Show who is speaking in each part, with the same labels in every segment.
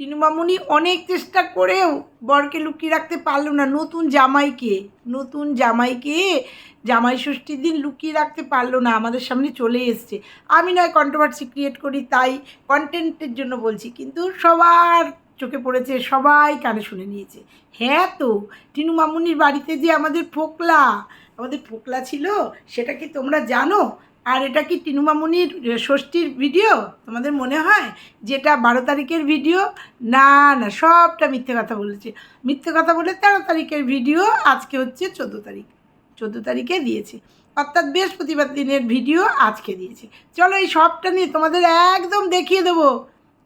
Speaker 1: চিনুমামুনি অনেক চেষ্টা করেও বরকে লুকিয়ে রাখতে পারল না। নতুন জামাইকে নতুন জামাইকে জামাই ষষ্ঠীর দিন লুকিয়ে রাখতে পারল না। আমাদের সামনে চলে এসছে। আমি নয় কন্ট্রোভার্সি ক্রিয়েট করি, তাই কন্টেন্টের জন্য বলছি। কিন্তু সবার চোখে পড়েছে, সবাই কানে শুনে নিয়েছে। হ্যাঁ তো টিনু মামুনির বাড়িতে যে আমাদের ফোকলা আমাদের ফোকলা ছিল, সেটা কি তোমরা জানো? আর এটা কি টিনুমামুনির ষষ্ঠীর ভিডিও তোমাদের মনে হয় যেটা বারো তারিখের ভিডিও না না, সবটা মিথ্যে কথা বলেছে। মিথ্যে কথা বলে তেরো তারিখের ভিডিও আজকে হচ্ছে চোদ্দ তারিখ। চোদ্দ তারিখে দিয়েছে। অর্থাৎ বৃহস্পতিবার দিনের ভিডিও আজকে দিয়েছে। চলো এই সবটা নিয়ে তোমাদের একদম দেখিয়ে দেবো।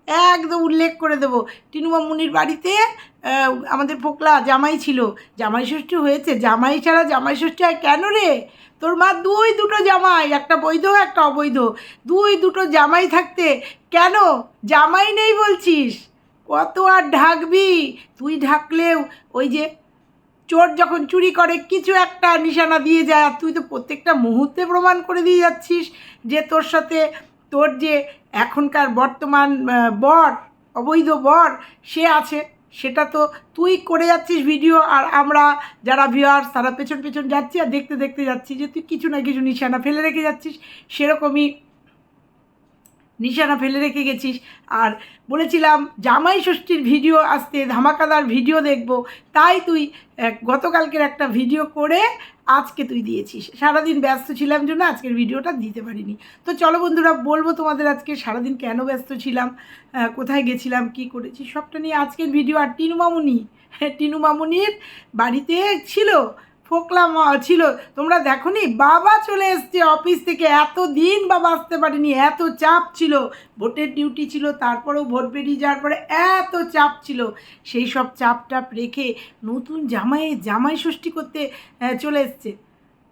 Speaker 1: একদম উল্লেখ করে দেবো। টিনু মামুনির বাড়িতে আমাদের পোকলা জামাই ছিল। জামাই ষষ্ঠী হয়েছে। জামাই ছাড়া জামাই ষষ্ঠী হয় কেন রে? তোর মা দুই দুটো জামাই, একটা বৈধ, একটা অবৈধ। দুই দুটো জামাই থাকতে কেন? জামাই নেই বলছিস? কত আর ঢাকবি? তুই ঢাকলেও ওই যে চোর যখন চুরি করে, কিছু একটা নিশানা দিয়ে যায়। আর তুই তো প্রত্যেকটা মুহূর্তে প্রমাণ করে দিয়ে যাচ্ছিস যে তোর সাথে তোর যে এখনকার বর্তমান বর, অবৈধ বর, সে আছে। সেটা তো তুই করে যাচ্ছিস ভিডিও আর আমরা যারা ভিউয়ার্স তারা পেছন পেছন যাচ্ছি আর দেখতে দেখতে যাচ্ছি যে তুই কিছু না কিছু নিশানা ফেলে রেখে যাচ্ছিস। সেরকমই নিশানা ফেলে রেখে গেছিস। আর বলেছিলাম, জামাই ষষ্ঠীর ভিডিও আসতে, ধামাকাদার ভিডিও দেখব। তাই তুই গতকালকের একটা ভিডিও করে আজকে তুই দিয়েছিস। সারাদিন ব্যস্ত ছিলাম জন্য আজকের ভিডিওটা দিতে পারিনি। তো চলো বন্ধুরা, বলব তোমাদের আজকে সারাদিন কেন ব্যস্ত ছিলাম কোথায় গেছিলাম, কি করেছি, সবটা নিয়ে আজকের ভিডিও আর টিনু মামুনি, টিনু মামুনির বাড়িতে ছিল। ফোকলা ছিল। তোমরা দেখোনি, বাবা চলে এসছে অফিস থেকে। এত দিন বাবা আসতে পারেনি, এত চাপ ছিল। ভোটের ডিউটি ছিল, তারপরেও ভোট বেরিয়ে যাওয়ার পরে এত চাপ ছিল। সেই সব চাপ টাপ রেখে নতুন জামাই জামাই ষষ্ঠী করতে চলে এসছে।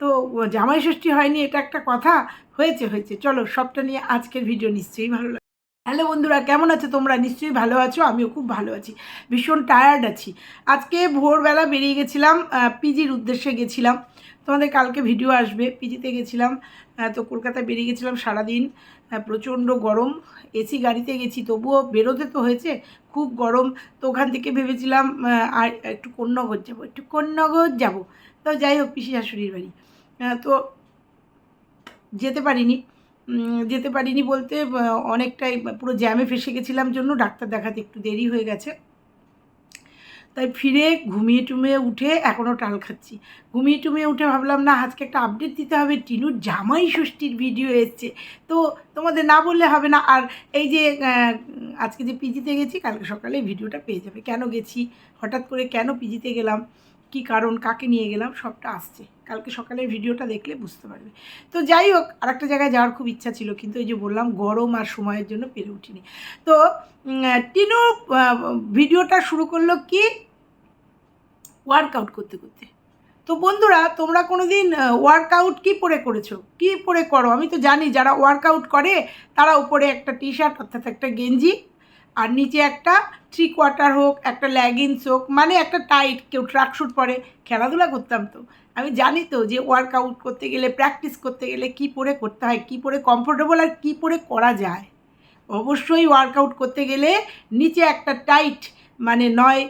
Speaker 1: তো, জামাই ষষ্ঠী হয়নি, এটা একটা কথা। হয়েছে হয়েছে। চলো, সবটা নিয়ে আজকের ভিডিও নিশ্চয়ই ভালো লাগে হ্যালো বন্ধুরা, কেমন আছো তোমরা? নিশ্চয়ই ভালো আছো, আমিও খুব ভালো আছি। ভীষণ টায়ার্ড আছি। আজকে ভোরবেলা বেরিয়ে গেছিলাম পিজির উদ্দেশ্যে গেছিলাম। তোমাদের কালকে ভিডিও আসবে, পিজিতে গেছিলাম তো কলকাতায় বেরিয়ে গেছিলাম সারাদিন। প্রচণ্ড গরম, এসি গাড়িতে গেছি, তবুও বেরোতে তো হয়েছে, খুব গরম। তো ওখান থেকে ভেবেছিলাম আর একটু কন্যাগর যাব, একটু কন্যাগর যাব। তো যাই হোক, পিসি শাশুড়ির বাড়ি। তো যেতে পারিনি। যেতে পারিনি বলতে অনেকটাই পুরো জ্যামে ফেসে গেছিলাম জন্য, ডাক্তার দেখাতে একটু দেরি হয়ে গেছে। তাই ফিরে ঘুমিয়ে টুমিয়ে উঠে এখনও টাল খাচ্ছি। ঘুমিয়ে টুমিয়ে উঠে ভাবলাম, না, আজকে একটা আপডেট দিতে হবে। টিনুর জামাই ষষ্ঠীর ভিডিও এসছে। তো তোমাদের না বললে হবে না। আর এই যে আজকে যে পিজিতে গেছি, কালকে সকালে ভিডিওটা পেয়ে যাবে। কেন গেছি? হঠাৎ করে কেন পিজিতে গেলাম? কি কারণ, কাকে নিয়ে গেলাম, সবটা আসছে। কালকে সকালের ভিডিওটা দেখলে বুঝতে পারবে। তো যাই হোক, আরেকটা জায়গায় যাওয়ার খুব ইচ্ছা ছিল, কিন্তু এই যে বললাম, গরম আর সময়ের জন্য পেরে উঠিনি। তো টিনু ভিডিওটা শুরু করল কি? ওয়ার্কআউট করতে করতে। তো বন্ধুরা, তোমরা কোনো দিন ওয়ার্কআউট কী পরে করেছ? কী পরে করো? আমি তো জানি, যারা ওয়ার্কআউট করে, তারা উপরে একটা টি শার্ট অর্থাৎ একটা গেঞ্জি আর নিচে একটা থ্রি কোয়ার্টার হোক, একটা ল্যাগিংস হোক মানে একটা টাইট কেউ ট্রাকশুট পরে, খেলাধুলা করতাম তো। আমি জানি তো যে ওয়ার্কআউট করতে গেলে প্র্যাকটিস করতে গেলে কী পরে করতে হয়, কী পরে কমফোর্টেবল আর কী পরে করা যায়। অবশ্যই ওয়ার্কআউট করতে গেলে নিচে একটা টাইট মানে নয়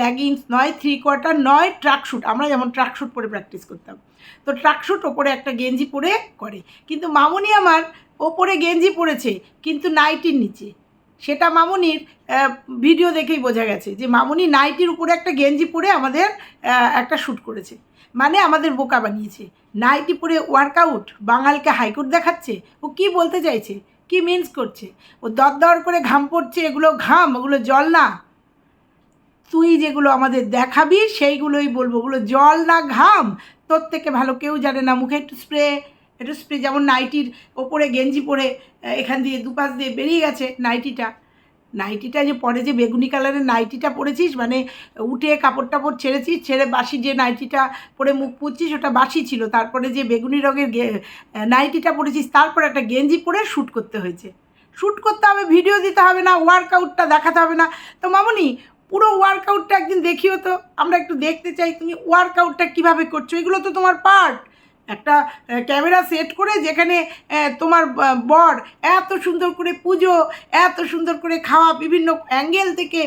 Speaker 1: ল্যাগিংস নয় থ্রি কোয়ার্টার নয় ট্রাকশুট আমরা যেমন ট্রাকশুট পরে প্র্যাকটিস করতাম। তো ট্রাকশুট ওপরে একটা গেঞ্জি পরে করে। কিন্তু মামুনি আমার ওপরে গেঞ্জি পরেছে, কিন্তু নাইটির নিচে। সেটা মামুনির ভিডিও দেখেই বোঝা গেছে যে মামুনি নাইটির উপরে একটা গেঞ্জি পরে আমাদের একটা শ্যুট করেছে। মানে আমাদের বোকা বানিয়েছে। নাইটি পরে ওয়ার্কআউট বাঙালকে হাইকোর্ট দেখাচ্ছে, ও কি বলতে চাইছে? কি মিন্স করছে? ও দর করে ঘাম পড়ছে, এগুলো ঘাম, ওগুলো জল না। তুই যেগুলো আমাদের দেখাবি, সেইগুলোই বলব। ওগুলো জল না, ঘাম। তোর থেকে ভালো কেউ জানে না। মুখে একটু স্প্রে একটু স্প্রে যেমন নাইটির ওপরে গেঞ্জি পরে এখান দিয়ে দুপাশ দিয়ে বেরিয়ে গেছে নাইটিটা। নাইটিটা যে পরে যে বেগুনি কালারের নাইটিটা পরেছিস মানে উঠে কাপড় টাপড় ছেড়েছিস, ছেড়ে বাসি যে নাইটিটা পরে মুখ পুচ্ছিস, ওটা বাসি ছিল। তারপরে যে বেগুনি রঙের নাইটিটা পরেছিস, তারপর একটা গেঞ্জি পরে শ্যুট করতে হয়েছে। শ্যুট করতে হবে ভিডিও দিতে হবে না ওয়ার্কআউটটা দেখাতে হবে না। তো মামনি, পুরো ওয়ার্কআউটটা একদিন দেখিও তো, আমরা একটু দেখতে চাই, তুমি ওয়ার্কআউটটা কীভাবে করছ? এগুলো তো তোমার পার্ট একটা ক্যামেরা সেট করে যেখানে তোমার বর এত সুন্দর করে পুজো, এত সুন্দর করে খাওয়া, বিভিন্ন অ্যাঙ্গেল থেকে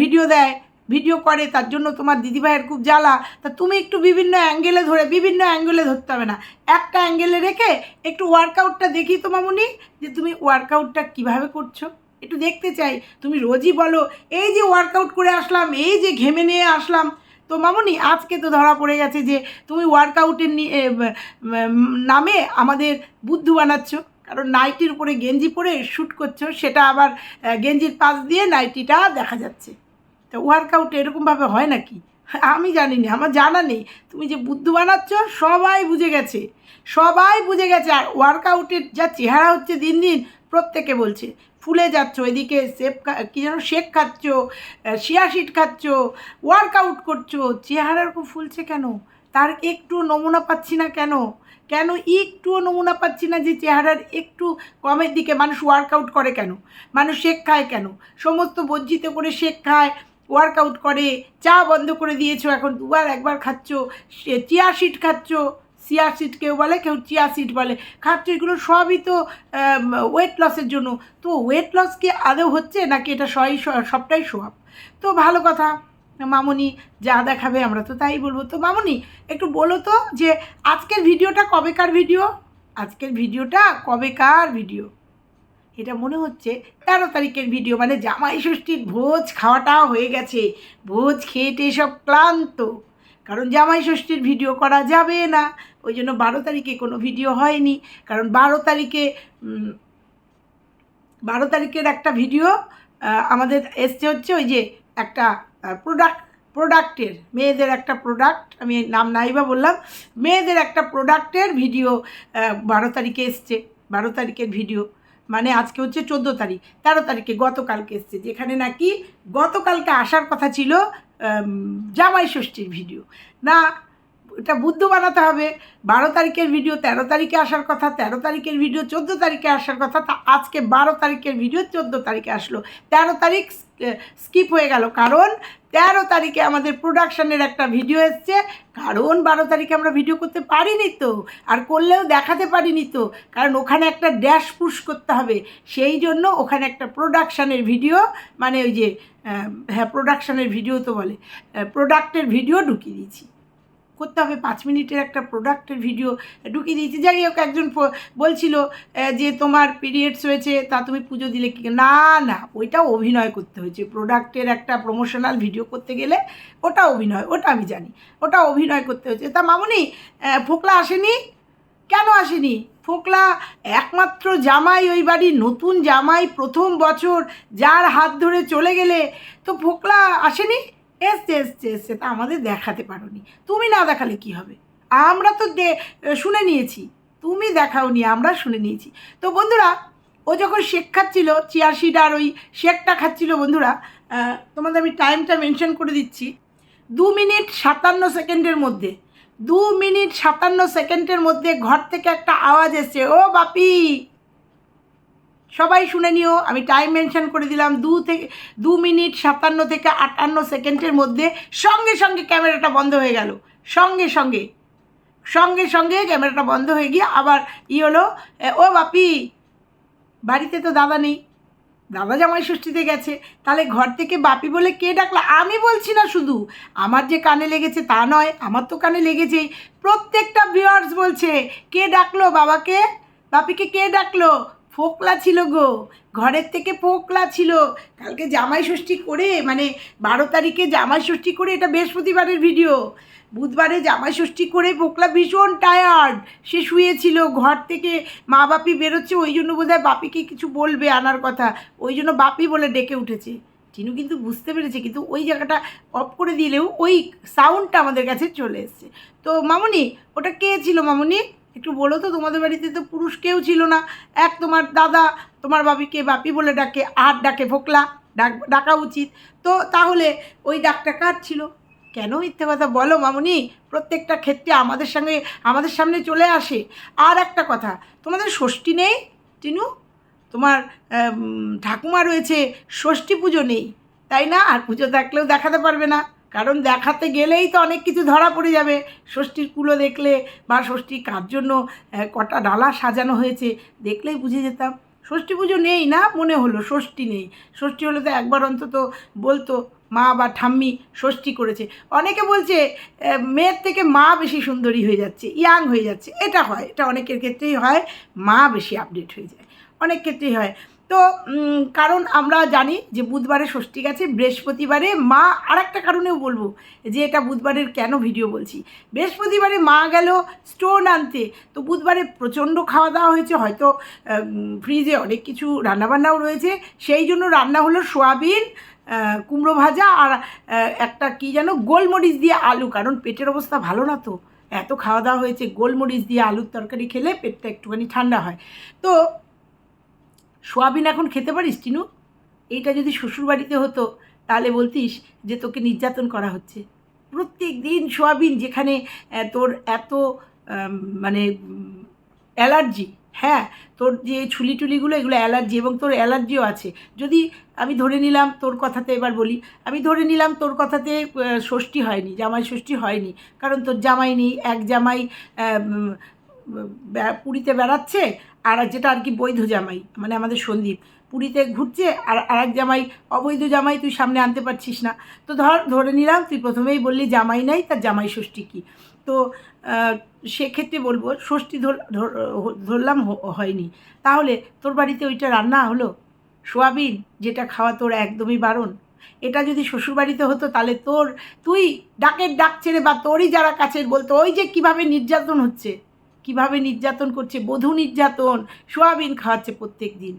Speaker 1: ভিডিও দেয় ভিডিও করে, তার জন্য তোমার দিদিভাইয়ের খুব জ্বালা। তা তুমি একটু বিভিন্ন অ্যাঙ্গেলে ধরে, বিভিন্ন অ্যাঙ্গেলে ধরতে হবে না। একটা অ্যাঙ্গেলে রেখে একটু ওয়ার্কআউটটা দেখি তো মামুনি, যে তুমি ওয়ার্কআউটটা কীভাবে করছ? একটু দেখতে চাই। তুমি রোজই বলো, এই যে ওয়ার্কআউট করে আসলাম, এই যে ঘেমে নিয়ে আসলাম তো মামুনি, আজকে তো ধরা পড়ে গেছে যে তুমি ওয়ার্কআউটের নামে আমাদের বুদ্ধু বানাচ্ছ। কারণ নাইটির উপরে গেঞ্জি পরে শ্যুট করছ, সেটা আবার গেঞ্জির পাশ দিয়ে নাইটিটা দেখা যাচ্ছে। তো ওয়ার্কআউট এরকমভাবে হয় নাকি? আমি জানি না আমার জানা নেই। তুমি যে বুদ্ধু বানাচ্ছ, সবাই বুঝে গেছে। সবাই বুঝে গেছে, আর ওয়ার্কআউটের যা চেহারা হচ্ছে দিন দিন প্রত্যেকে বলছে। ফুলে যাচ্ছ, এদিকে সেপ কী যেন শেক খাচ্ছ শিয়াশিট খাচ্ছ ওয়ার্কআউট করছ চেহারার খুব ফুলছে কেন? তার একটু নমুনা পাচ্ছি না কেন? কেন একটুও নমুনা পাচ্ছি না যে চেহারার একটু কমের দিকে মানুষ ওয়ার্কআউট করে কেন? মানুষ শেক খায় কেন? সমস্ত বজ্জিত করে শেক খায় ওয়ার্কআউট করে, চা বন্ধ করে দিয়েছ এখন, দুবার একবার খাচ্ছ চিয়া সিড খাচ্ছ। চিয়া সিড কেউ বলে, কেউ চিয়া সিড বলে। খাচ্ছ এগুলো সবই তো ওয়েট লসের জন্য। তো ওয়েট লস কি আদৌ হচ্ছে নাকি এটা সবই সবটাই সোয়াব? তো ভালো কথা, মামুনি যা দেখাবে আমরা তো তাই বলব। তো মামনি, একটু বলো তো যে আজকের ভিডিওটা কবেকার ভিডিও? আজকের ভিডিওটা কবেকার ভিডিও? এটা মনে হচ্ছে তেরো তারিখের ভিডিও মানে জামাই ষষ্ঠীর ভোজ খাওয়াটা হয়ে গেছে। ভোজ খেয়ে সব ক্লান্ত। কারণ জামাই ষষ্ঠীর ভিডিও করা যাবে না। ওই জন্য বারো তারিখে কোনো ভিডিও হয়নি। কারণ বারো তারিখে বারো তারিখের একটা ভিডিও আমাদের এসছে হচ্ছে ওই যে একটা প্রোডাক্ট প্রোডাক্টের মেয়েদের একটা প্রোডাক্ট আমি নাম নাইবা বললাম, মেয়েদের একটা প্রোডাক্টের ভিডিও বারো তারিখে এসছে। বারো তারিখের ভিডিও মানে আজকে হচ্ছে চোদ্দ তারিখ, তেরো তারিখে গতকালকে এসছে, যেখানে নাকি গতকালকে আসার কথা ছিল জামাই ষষ্ঠীর ভিডিও না এটা বুদ্ধ বানাতে হবে। বারো তারিখের ভিডিও তেরো তারিখে আসার কথা, তেরো তারিখের ভিডিও চোদ্দ তারিখে আসার কথা, তা আজকে বারো তারিখের ভিডিও চোদ্দ তারিখে আসলো। তেরো তারিখ স্কিপ হয়ে গেল। কারণ তেরো তারিখে আমাদের প্রোডাকশানের একটা ভিডিও এসছে। কারণ বারো তারিখে আমরা ভিডিও করতে পারিনি তো, আর করলেও দেখাতে পারিনি তো। কারণ ওখানে একটা ড্যাশ পুশ করতে হবে। সেই জন্য ওখানে একটা প্রোডাকশানের ভিডিও মানে ওই যে হ্যাঁ প্রোডাকশানের ভিডিও তো বলে প্রোডাক্টের ভিডিও ঢুকিয়ে দিয়েছি। করতে হবে। পাঁচ মিনিটের একটা প্রোডাক্টের ভিডিও ঢুকিয়ে দিয়েছি। যাই হোক, একজন বলছিল যে তোমার পিরিয়ডস হয়েছে তা তুমি পুজো দিলে কি না না, ওইটা অভিনয় করতে হয়েছে। প্রোডাক্টের একটা প্রমোশনাল ভিডিও করতে গেলে ওটা অভিনয়, ওটা আমি জানি। ওটা অভিনয় করতে হয়েছে। তা মামুনি ফোকলা আসেনি? কেন আসেনি? ফোকলা একমাত্র জামাই, ওই বাড়ির নতুন জামাই, প্রথম বছর, যার হাত ধরে চলে গেলে, তো ফোকলা আসেনি? এসছে এসছে এসছে, তা আমাদের দেখাতে পারোনি। তুমি না দেখালে কি হবে? আমরা তো শুনে নিয়েছি। তুমি দেখাওনি, আমরা শুনে নিয়েছি। তো বন্ধুরা, ও যখন শেক খাচ্ছিল আর ওই শেকটা খাচ্ছিল বন্ধুরা তোমাদের আমি টাইমটা মেনশন করে দিচ্ছি। দু মিনিট সাতান্ন সেকেন্ডের মধ্যে, দু মিনিট সাতান্ন সেকেন্ডের মধ্যে ঘর থেকে একটা আওয়াজ এসছে, ও বাপি! সবাই শুনে নিও, আমি টাইম মেনশন করে দিলাম দু থেকে, দু মিনিট সাতান্ন থেকে আটান্ন সেকেন্ডের মধ্যে সঙ্গে সঙ্গে ক্যামেরাটা বন্ধ হয়ে গেল। সঙ্গে সঙ্গে সঙ্গে সঙ্গে ক্যামেরাটা বন্ধ হয়ে গিয়ে আবার ই হলো ও বাপি, বাড়িতে তো দাদা নেই, দাদা জামাই ষষ্ঠীতে গেছে, তাহলে ঘর থেকে বাপি বলে কে ডাকলো? আমি বলছি না শুধু, আমার যে কানে লেগেছে তা নয়, আমার তো কানে লেগেছেই। প্রত্যেকটা ভিউয়ার্স বলছে, কে ডাকলো বাবাকে? বাপিকে কে ডাকলো? ফোকলা ছিল গো। ঘরের থেকে ফোকলা ছিল। কালকে জামাই ষষ্ঠী করে মানে বারো তারিখে জামাই ষষ্ঠী করে এটা বৃহস্পতিবারের ভিডিও বুধবারে জামাই ষষ্ঠী করে পোকলা ভীষণ টায়ার্ড সে শুয়েছিল ঘর থেকে, মা বাপি বেরোচ্ছে, ওই জন্য বোধহয় বাপিকে কিছু বলবে আনার কথা। ওই জন্য বাপি বলে ডেকে উঠেছে। টিনু কিন্তু বুঝতে পেরেছে, কিন্তু ওই জায়গাটা অফ করে দিলেও ওই সাউন্ডটা আমাদের কাছে চলে এসছে। তো মামুনি, ওটা কে ছিল মামুনি? একটু বলো তো, তোমাদের বাড়িতে তো পুরুষ কেউ ছিল না। এক তোমার দাদা, তোমার বাপিকে বাপি বলে ডাকে, আর ডাকে ভোকলা, ডাক, ডাকা উচিত। তো তাহলে ওই ডাকটা কার ছিল? কেন মিথ্যে কথা বলো মামুনি? প্রত্যেকটা ক্ষেত্রে আমাদের সঙ্গে, আমাদের সামনে চলে আসে। আর একটা কথা, তোমাদের ষষ্ঠী নেই, টিনু? তোমার ঠাকুমা রয়েছে, ষষ্ঠী পুজো নেই, তাই না? আর পুজো থাকলেও দেখাতে পারবে না। কারণ দেখাতে গেলেই তো অনেক কিছু ধরা পড়ে যাবে। ষষ্ঠীর কুলো দেখলে বা ষষ্ঠী কার জন্য কটা ডালা সাজানো হয়েছে দেখলেই বুঝে যেতাম। ষষ্ঠী পুজো নেই না, মনে হলো ষষ্ঠী নেই। ষষ্ঠী হলে তো একবার অন্তত বলতো, মা বা ঠাম্মি ষষ্ঠী করেছে। অনেকে বলছে মেয়ের থেকে মা বেশি সুন্দরী হয়ে যাচ্ছে, ইয়াং হয়ে যাচ্ছে। এটা হয়, এটা অনেকের ক্ষেত্রেই হয়, মা বেশি আপডেট হয়ে যায়। অনেক ক্ষেত্রেই হয়। তো কারণ আমরা জানি যে বুধবারে ষষ্ঠী গেছে, বৃহস্পতিবারে মা আর একটা কারণেও বলব যে এটা বুধবারের কেন ভিডিও বলছি। বৃহস্পতিবারে মা গেল স্টোন আনতে, তো বুধবারে প্রচণ্ড খাওয়া দাওয়া হয়েছে, হয়তো ফ্রিজে অনেক কিছু রান্নাবান্নাও রয়েছে, সেই জন্য রান্না হলো সোয়াবিন কুমড়ো ভাজা আর একটা কি যেন গোলমরিচ দিয়ে আলু, কারণ পেটের অবস্থা ভালো না তো, এত খাওয়া দাওয়া হয়েছে, গোলমরিচ দিয়ে আলুর তরকারি খেলে পেটটা একটুখানি ঠান্ডা হয়। তো সোয়াবিন এখন খেতে পারিস, টিনু? এইটা যদি শ্বশুরবাড়িতে হতো, তাহলে বলতিস যে তোকে নির্যাতন করা হচ্ছে। প্রত্যেক দিন সোয়াবিন যেখানে তোর এত মানে অ্যালার্জি হ্যাঁ তোর যে ছুলি টুলিগুলো এগুলো অ্যালার্জি এবং তোর অ্যালার্জিও আছে। যদি আমি ধরে নিলাম তোর কথাতে এবার বলি, আমি ধরে নিলাম তোর কথাতে ষষ্ঠী হয়নি, জামাই ষষ্ঠী হয়নি, কারণ তোর জামাই নেই, এক জামাই পুরীতে বেড়াচ্ছে আর যেটা আর কি বৈধ জামাই মানে আমাদের সন্দীপ। পুরীতে ঘুরছে আর আরেক জামাই, অবৈধ জামাই তুই সামনে আনতে পারছিস না। তো ধর, ধরে নিলাম তুই প্রথমেই বললি জামাই নাই, তার জামাই ষষ্ঠী কী? তো সেক্ষেত্রে বলব ষষ্ঠী ধর- ধর- ধরলাম হয়নি। তাহলে তোর বাড়িতে ওইটা রান্না হলো? সোয়াবিন, যেটা খাওয়া তোর একদমই বারণ। এটা যদি শ্বশুরবাড়িতে হতো তাহলে তোর, তুই ডাকের ডাক ছেড়ে বা তোরই যারা কাছের বলতো, ওই যে কীভাবে নির্যাতন হচ্ছে? কীভাবে নির্যাতন করছে, বধূ নির্যাতন, সোয়াবিন খাওয়াচ্ছে প্রত্যেক দিন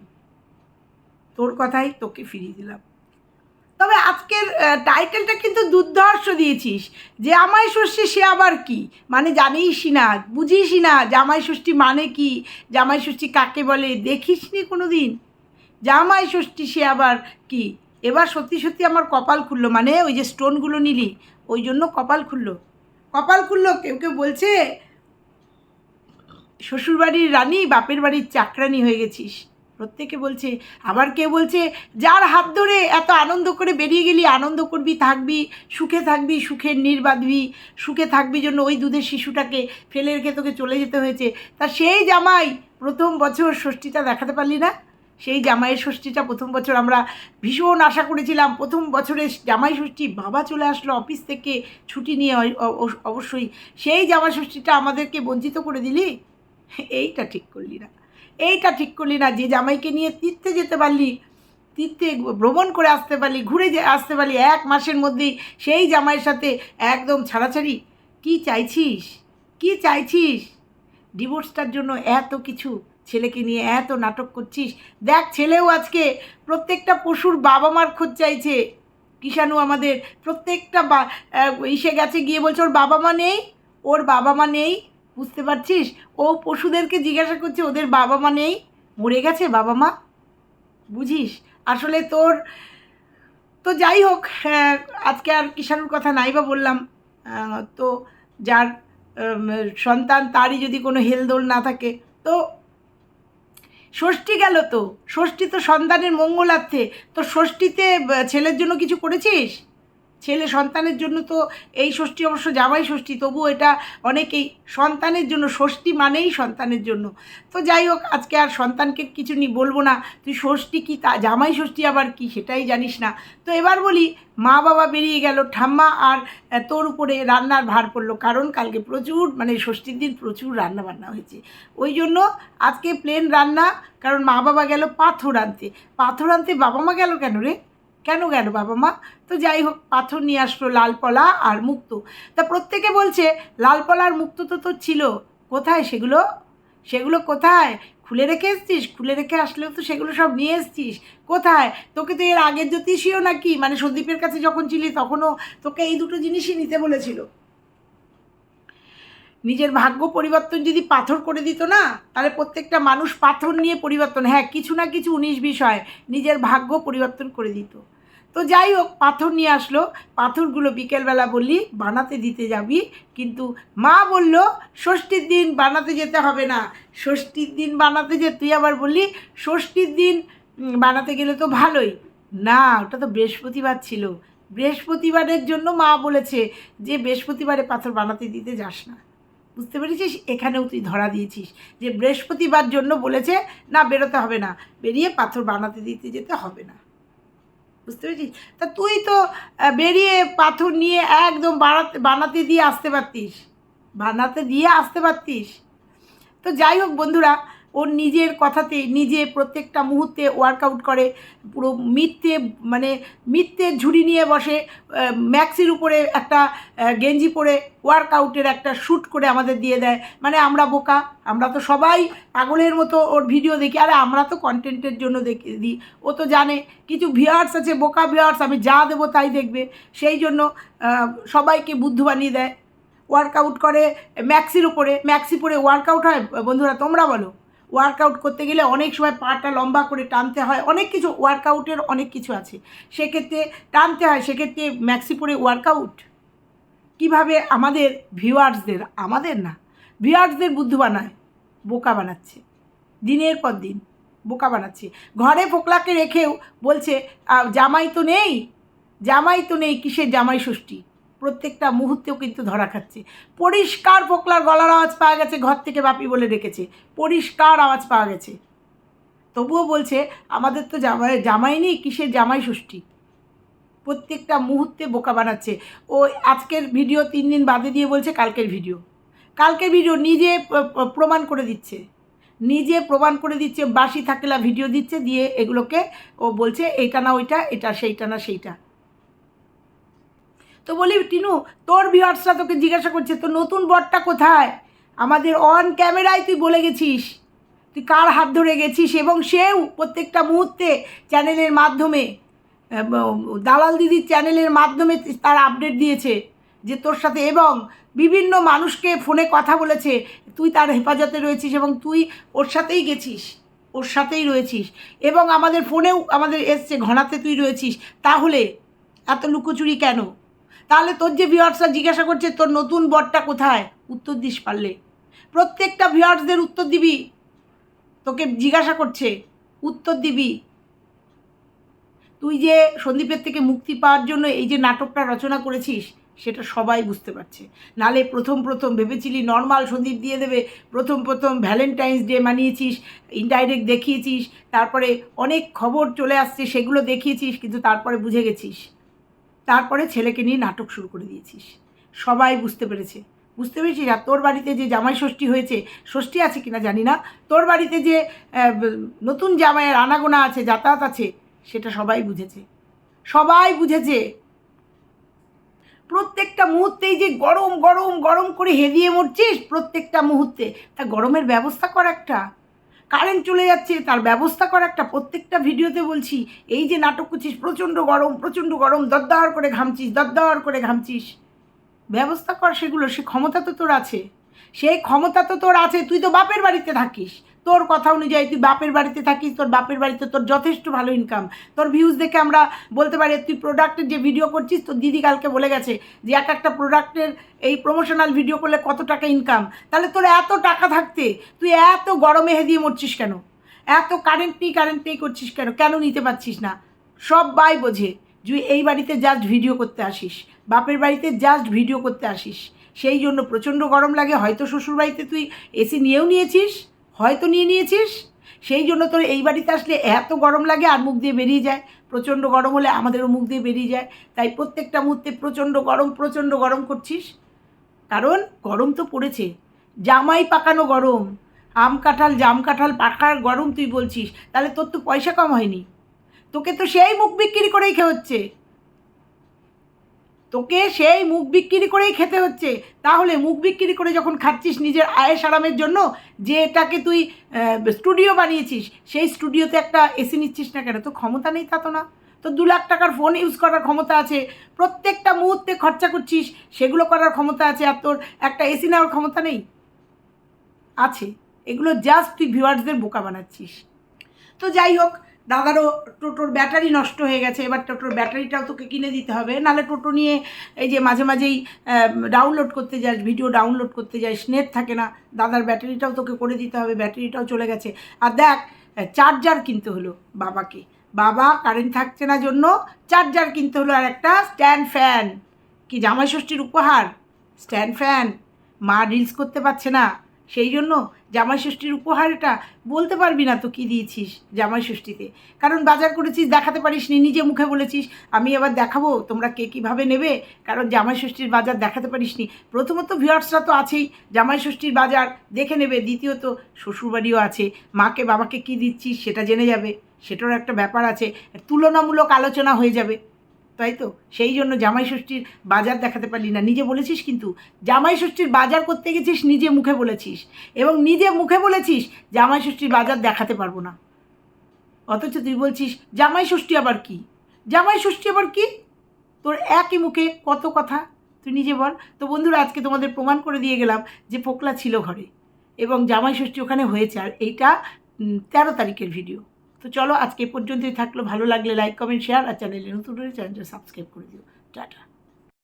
Speaker 1: তোর কথাই তোকে ফিরিয়ে দিলাম। তবে আজকের টাইটেলটা কিন্তু দুর্ধর্ষ দিয়েছিস। যে জামাই ষষ্ঠী, সে আবার কি? মানে জানিসই না, বুঝিসই না জামাই ষষ্ঠী মানে কি? জামাই ষষ্ঠী কাকে বলে? দেখিসনি কোনো দিন জামাই ষষ্ঠী, সে আবার কি? এবার সত্যি সত্যি আমার কপাল খুললো। মানে ওই যে স্টোনগুলো নিলি, ওই জন্য কপাল খুললো। কপাল খুললো, কেউ কেউ বলছে শ্বশুরবাড়ির রানী, বাপের বাড়ির চাকরানি হয়ে গেছিস। প্রত্যেকে বলছে, আবার কেউ বলছে, যার হাত ধরে এত আনন্দ করে বেরিয়ে গেলি, আনন্দ করবি, থাকবি, সুখে থাকবি, সুখের নির্বাধবি সুখে থাকবি জন্য ওই দুধের শিশুটাকে ফেলে রেখে তোকে চলে যেতে হয়েছে। তা সেই জামাই প্রথম বছর ষষ্ঠীটা দেখাতে পারলি না? সেই জামাইয়ের ষষ্ঠীটা প্রথম বছর আমরা ভীষণ আশা করেছিলাম। প্রথম বছরে জামাই ষষ্ঠী, বাবা চলে আসলো অফিস থেকে ছুটি নিয়ে অবশ্যই। সেই জামাই ষষ্ঠীটা আমাদেরকে বঞ্চিত করে দিলি? এইটা ঠিক করলি না। এইটা ঠিক করলি না যে জামাইকে নিয়ে তীর্থে যেতে পারলি, তীর্থে ভ্রমণ করে আসতে পারলি, ঘুরে যে আসতে পারলি, এক মাসের মধ্যেই সেই জামাইয়ের সাথে একদম ছাড়াছাড়ি। কি চাইছিস? কি চাইছিস? ডিভোর্সটার জন্য এত কিছু ছেলেকে নিয়ে এত নাটক করছিস। দেখ, ছেলেও আজকে প্রত্যেকটা পশুর বাবা মার খোঁজ চাইছে। কিষাণু আমাদের প্রত্যেকটা বা ইসে গেছে গিয়ে বলছে, ওর বাবা মা নেই, ওর বাবা মা নেই বুঝতে পারছিস? ও পশুদেরকে জিজ্ঞাসা করছে ওদের বাবা মা নেই? মরে গেছে বাবা মা? বুঝিস? আসলে তোর তো যাই হোক হ্যাঁ, আজকে আর কিষাণুর কথা নাই বা বললাম। তো যার সন্তান তারই যদি কোনো হেলদোল না থাকে তো ষষ্ঠী গেল তো। ষষ্ঠী তো সন্তানের মঙ্গলার্থে। তো ষষ্ঠীতে ছেলের জন্য কিছু করেছিস? ছেলে সন্তানের জন্য তো এই ষষ্ঠী অবশ্য জামাই ষষ্ঠী তবু এটা অনেকেই সন্তানের জন্য, ষষ্ঠী মানেই সন্তানের জন্য। তো যাই হোক, আজকে আর সন্তানকে কিছু নি বলব না, তুই ষষ্ঠী কি তা, জামাই ষষ্ঠী আবার কি সেটাই জানিস না। তো এবার বলি মা বাবা বেরিয়ে গেল, ঠাম্মা আর তোর উপরে রান্নার ভার পড়ল, কারণ কালকে প্রচুর মানে ষষ্ঠীর দিন প্রচুর রান্না বান্না হয়েছে। ওই জন্য আজকে প্লেন রান্না, কারণ মা বাবা গেল পাথর আনতে। পাথর আনতে বাবা মা গেল কেন রে? কেন গেল বাবা মা? তো যাই হোক, পাথর নিয়ে আসলো লালপলা আর মুক্ত। তা প্রত্যেকে বলছে, লালপলা আর মুক্ত তো তোর ছিল। কোথায় সেগুলো? সেগুলো কোথায়? খুলে রেখে এসছিস? খুলে রেখে আসলেও তো সেগুলো সব নিয়ে এসছিস। কোথায়? তোকে তো এর আগের জ্যোতিষীও নাকি? মানে সন্দীপের কাছে যখন ছিলি তখনও তোকে এই দুটো জিনিসই নিতে বলেছিল। নিজের ভাগ্য পরিবর্তন যদি পাথর করে দিত না, তাহলে প্রত্যেকটা মানুষ পাথর নিয়ে পরিবর্তন হ্যাঁ কিছু না কিছু উনিশ বিষয় নিজের ভাগ্য পরিবর্তন করে দিত। তো যাই হোক, পাথর নিয়ে আসলো, পাথরগুলো বিকেলবেলা বললি, বানাতে দিতে যাবি, কিন্তু মা বলল, ষষ্ঠীর দিন বানাতে যেতে হবে না। ষষ্ঠীর দিন বানাতে যে তুই আবার বললি, ষষ্ঠীর দিন বানাতে গেলে তো ভালোই। না, ওটা তো বৃহস্পতিবার ছিল। বৃহস্পতিবারের জন্য মা বলেছে যে, বৃহস্পতিবারে পাথর বানাতে দিতে যাস না। বুঝতে পেরেছিস? এখানেও তুই ধরা দিয়েছিস। যে বৃহস্পতিবার জন্য বলেছে, না, বেরোতে হবে না। বেরিয়ে পাথর বানাতে দিতে যেতে হবে না। বুঝতে পেরেছিস? তা তুই তো বেরিয়ে পাথর নিয়ে একদম বানাতে বানাতে দিয়ে আসতে পারতিস। বানাতে দিয়ে আসতে পারতিস। তো যাই হোক বন্ধুরা ওর নিজের কথাতে, নিজে প্রত্যেকটা মুহূর্তে ওয়ার্কআউট করে, পুরো মিথ্যে মানে মিথ্যে ঝুড়ি নিয়ে বসে ম্যাক্সির উপরে একটা গেঞ্জি পরে ওয়ার্কআউটের একটা শ্যুট করে আমাদের দিয়ে দেয়। মানে আমরা বোকা, আমরা তো সবাই পাগলের মতো ওর ভিডিও দেখি। আরে আমরা তো কন্টেন্টের জন্য দেখে, দিই। ও তো জানে, কিছু ভিউয়ার্স আছে, বোকা ভিউয়ার্স আমি যা দেবো তাই দেখবে। সেই জন্য সবাইকে বুদ্ধ বানিয়ে দেয়। ওয়ার্কআউট করে ম্যাক্সির উপরে ম্যাক্সি পরে ওয়ার্কআউট হয়? বন্ধুরা, তোমরা বলো। ওয়ার্কআউট করতে গেলে অনেক সময় পাটা লম্বা করে টানতে হয়, অনেক কিছু ওয়ার্কআউটের অনেক কিছু আছে। সেক্ষেত্রে টানতে হয়, সেক্ষেত্রে ম্যাক্সি পরে ওয়ার্কআউট কীভাবে আমাদের ভিউয়ার্সদের আমাদের না ভিউয়ার্সদের বুদ্ধ বানায়? বোকা বানাচ্ছে। দিনের পর দিন বোকা বানাচ্ছে। ঘরে ফোকলাকে রেখেও বলছে জামাই তো নেই, জামাই তো নেই, কিসের জামাই ষষ্ঠী? প্রত্যেকটা মুহূর্তেও কিন্তু ধরা খাচ্ছে। পরিষ্কার ফোকলার গলার আওয়াজ পাওয়া গেছে, ঘর থেকে বাপি বলে রেখেছে পরিষ্কার আওয়াজ পাওয়া গেছে। তবুও বলছে, আমাদের তো জামাই জামাই নেই, কিসের জামাই ষষ্ঠী? প্রত্যেকটা মুহূর্তে বোকা বানাচ্ছে। ও আজকের ভিডিও তিন দিন বাদে দিয়ে বলছে, কালকের ভিডিও। কালকের ভিডিও নিজে প্র- প্র- প্রমাণ করে দিচ্ছে। নিজে প্রমাণ করে দিচ্ছে, বাসি থাকলা ভিডিও দিচ্ছে, দিয়ে এগুলোকে ও বলছে, এইটা না ওইটা, এটা সেইটা না সেইটা। তো বলি, টিনু, তোর ভিউয়ার্সরা তোকে জিজ্ঞাসা করছে, তোর নতুন বরটা কোথায়? আমাদের অন ক্যামেরায় তুই বলে গেছিস। তুই কার হাত ধরে গেছিস? এবং সেও প্রত্যেকটা মুহূর্তে চ্যানেলের মাধ্যমে দালাল দিদির চ্যানেলের মাধ্যমে তার আপডেট দিয়েছে যে তোর সাথে এবং বিভিন্ন মানুষকে ফোনে কথা বলেছে, তুই তার হেফাজতে রয়েছিস এবং তুই ওর সাথেই গেছিস, ওর সাথেই রয়েছিস। এবং আমাদের ফোনেও আমাদের এসছে, ঘনাতে তুই রয়েছিস। তাহলে এত লুকোচুরি কেন? তাহলে তোর যে ভিউয়ার্সরা জিজ্ঞাসা করছে, তোর নতুন বরটা কোথায়? উত্তর দিস পারলে। প্রত্যেকটা ভিউয়ার্সদের উত্তর দিবি। তোকে জিজ্ঞাসা করছে, উত্তর দিবি। তুই যে সন্দীপের থেকে মুক্তি পাওয়ার জন্য এই যে নাটকটা রচনা করেছিস, সেটা সবাই বুঝতে পারছে। নালে প্রথম প্রথম ভেবেছিলি নর্মাল সন্দীপ দিয়ে দেবে, প্রথম প্রথম ভ্যালেন্টাইন্স ডে মানিয়েছিস ইনডাইরেক্ট দেখিয়েছিস, তারপরে অনেক খবর চলে আসছে, সেগুলো দেখিয়েছিস, কিন্তু তারপরে বুঝে গেছিস। তারপরে ছেলেকে নিয়ে নাটক শুরু করে দিয়েছিস। সবাই বুঝতে পেরেছে। বুঝতে পেরেছিস? আর তোর বাড়িতে যে জামাই ষষ্ঠী হয়েছে, ষষ্ঠী আছে কিনা জানি না। তোর বাড়িতে যে নতুন জামাইয়ের আনাগোনা আছে, যাতায়াত আছে, সেটা সবাই বুঝেছে। সবাই বুঝেছে। প্রত্যেকটা মুহূর্তেই যে গরম গরম গরম করে হেদিয়ে মরছিস, প্রত্যেকটা মুহূর্তে। তা গরমের ব্যবস্থা কর একটা। কারেন্ট চলে যাচ্ছে, তার ব্যবস্থা করা একটা প্রত্যেকটা ভিডিওতে বলছি। এই যে নাটক করছিস, প্রচণ্ড গরম প্রচণ্ড গরম, দরদার করে ঘামছিস, দরদার করে ঘামছিস। ব্যবস্থা কর সেগুলো, সে ক্ষমতা তো তোর আছে। সেই ক্ষমতা তো তোর আছে, তুই তো বাপের বাড়িতে থাকিস। তোর কথা অনুযায়ী তুই বাপের বাড়িতে থাকিস, তোর বাপের বাড়িতে তোর যথেষ্ট ভালো ইনকাম তোর ভিউজ দেখে আমরা বলতে পারি, তুই প্রোডাক্টের যে ভিডিও করছিস, তোর দিদি কালকে বলে গেছে যে এক একটা প্রোডাক্টের এই প্রমোশনাল ভিডিও করলে কত টাকা ইনকাম তাহলে তোর এত টাকা থাকতে, তুই এত গরমে হেদিয়ে মরছিস কেন? এত কারেন্ট নেই কারেন্ট নেই করছিস কেন? কেন নিতে পারছিস না? সবাই বোঝে যে এই বাড়িতে জাস্ট ভিডিও করতে আসিস, বাপের বাড়িতে জাস্ট ভিডিও করতে আসিস। সেই জন্য প্রচণ্ড গরম লাগে, হয়তো শ্বশুর বাড়িতে তুই এসি নিয়েও নিয়েছিস হয়তো নিয়ে নিয়েছিস? সেই জন্য তোর এই বাড়িতে আসলে এত গরম লাগে আর মুখ দিয়ে বেরিয়ে যায়। প্রচণ্ড গরম হলে আমাদেরও মুখ দিয়ে বেরিয়ে যায়। তাই প্রত্যেকটা মুহূর্তে প্রচণ্ড গরম প্রচণ্ড গরম করছিস। কারণ গরম তো পড়েছে। জামাই পাকানো গরম। আম কাঁঠাল, জাম কাঁঠাল পাকার গরম তুই বলছিস। তাহলে তোর তো পয়সা কম হয়নি। তোকে তো সেই মুখ বিক্রি করেই খেয়ে হচ্ছে তোকে সেই মুখ বিক্রি করেই খেতে হচ্ছে। তাহলে মুখ বিক্রি করে যখন খাচ্ছিস নিজের আয়েস আরামের জন্য যে এটাকে তুই স্টুডিও বানিয়েছিস, সেই স্টুডিওতে একটা এসি নিচ্ছিস না কেন? তো ক্ষমতা নেই তা তো না। তো দু লাখ টাকার ফোন ইউজ করার ক্ষমতা আছে। প্রত্যেকটা মুহূর্তে খরচা করছিস, সেগুলো করার ক্ষমতা আছে আর তোর একটা এসি নেওয়ার ক্ষমতা নেই? আছে। এগুলো জাস্ট তুই ভিউয়ার্সদের বোকা বানাচ্ছিস। তো যাই হোক দাদারও টোটোর ব্যাটারি নষ্ট হয়ে গেছে, এবার টোটোর ব্যাটারিটাও তোকে কিনে দিতে হবে। নাহলে টোটো নিয়ে এই যে মাঝে মাঝেই ডাউনলোড করতে যাস ভিডিও ডাউনলোড করতে যাস নেট থাকে না, দাদার ব্যাটারিটাও তোকে করে দিতে হবে, ব্যাটারিটাও চলে গেছে। আর দেখ চার্জার কিনতে হলো বাবাকে। বাবা কারেন্ট থাকছে না জন্য চার্জার কিনতে হলো, আর একটা স্ট্যান্ড ফ্যান কি জামাই ষষ্ঠীর উপহার? স্ট্যান্ড ফ্যান মা রিলস করতে পারছে না। সেই জন্য জামাই ষষ্ঠীর উপহার এটা বলতে পারবি না তো কী দিয়েছিস জামাই ষষ্ঠীতে কারণ বাজার করেছিস, দেখাতে পারিস নি নিজে মুখে বলেছিস, আমি এবার দেখাবো তোমরা কে কীভাবে নেবে, কারণ জামাই ষষ্ঠীর বাজার দেখাতে পারিস নি প্রথমত ভিউয়ার্সরা তো আছেই জামাই ষষ্ঠীর বাজার দেখে নেবে। দ্বিতীয়ত, শ্বশুরবাড়িও আছে। মাকে, বাবাকে কী দিচ্ছিস সেটা জেনে যাবে, সেটারও একটা ব্যাপার আছে। তুলনামূলক আলোচনা হয়ে যাবে। তাই তো? সেই জন্য জামাই ষষ্ঠীর বাজার দেখাতে পারলি না। নিজে বলেছিস কিন্তু। জামাই ষষ্ঠীর বাজার করতে গেছিস, নিজে মুখে বলেছিস। এবং নিজে মুখে বলেছিস, জামাই ষষ্ঠীর বাজার দেখাতে পারব না। অথচ তুই বলছিস, জামাই ষষ্ঠী আবার কি? জামাই ষষ্ঠী আবার কি? তোর একই মুখে কত কথা? তুই নিজে বল। তো বন্ধুরা, আজকে তোমাদের প্রমাণ করে দিয়ে গেলাম যে পোকলা ছিল ঘরে। এবং জামাই ষষ্ঠী ওখানে হয়েছে। আর এইটা তেরো তারিখের ভিডিও তো চলো আজকে পর্যন্তই থাকল। ভালো লাগলে লাইক কমেন্ট শেয়ার আর চ্যানেলে নতুন চ্যানেলটা সাবস্ক্রাইব করে দিও। টাটা।